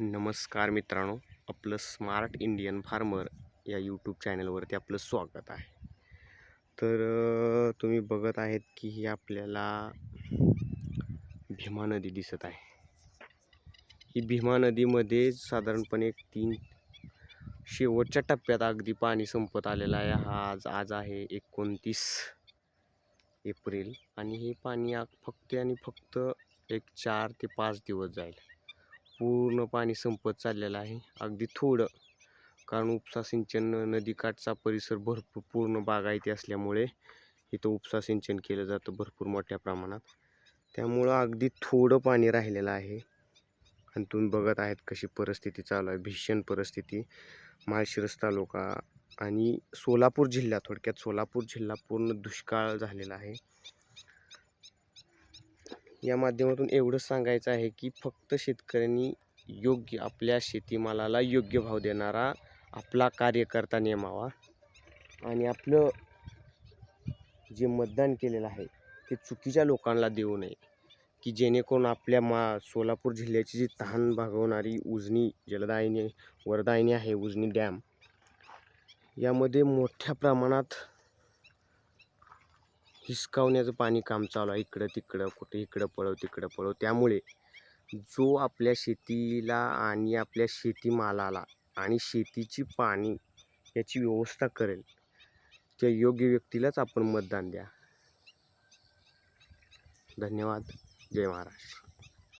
नमस्कार मित्रांनो आपलं स्मार्ट इंडियन फार्मर या यूट्यूब चॅनलवरती आपलं स्वागत आहे. तर तुम्ही बघत आहेत की ही आपल्याला भीमा नदी दिसत आहे. ही भीमा नदीमध्ये साधारणपणे तीन शेवटच्या टप्प्यात अगदी पाणी संपत आलेलं आहे. हा आज आज आहे एकोणतीस एप्रिल आणि हे पाणी फक्त आणि फक्त एक चार ते पाच दिवस जाईल. पूर्ण पाणी संपत चाललेलं आहे. अगदी थोडं. कारण उपसा सिंचन नदीकाठचा परिसर भरपूर पूर्ण बागायती असल्यामुळे इथं उपसा सिंचन केलं जातं भरपूर मोठ्या प्रमाणात. त्यामुळं अगदी थोडं पाणी राहिलेलं आहे. आणि तुम्ही बघत आहेत कशी परिस्थिती चालू आहे. भीषण परिस्थिती. माळशिरस तालुका आणि सोलापूर जिल्हा थोडक्यात सोलापूर जिल्हा पूर्ण दुष्काळ झालेला आहे. या माध्यमातून एवढंच सांगायचं आहे की फक्त शेतकऱ्यांनी योग्य आपल्या शेतीमालाला योग्य भाव देणारा आपला कार्यकर्ता नेमावा. आणि आपलं जे मतदान केलेलं आहे ते चुकीच्या लोकांना देऊ नये. की जेणेकरून आपल्या मा सोलापूर जिल्ह्याची जी तहान भागवणारी उजनी जलदायिनी वरदायनी आहे उजनी डॅम यामध्ये मोठ्या प्रमाणात हिसकावण्याचं पाणी काम चालू आहे. इकडं तिकडं कुठे इकडं पळव तिकडं पळव त्यामुळे जो आपल्या शेतीला आणि आपल्या शेतीमालाला आणि शेतीची पाणी याची व्यवस्था करेल त्या योग्य व्यक्तीलाच आपण मतदान द्या. धन्यवाद. जय महाराष्ट्र.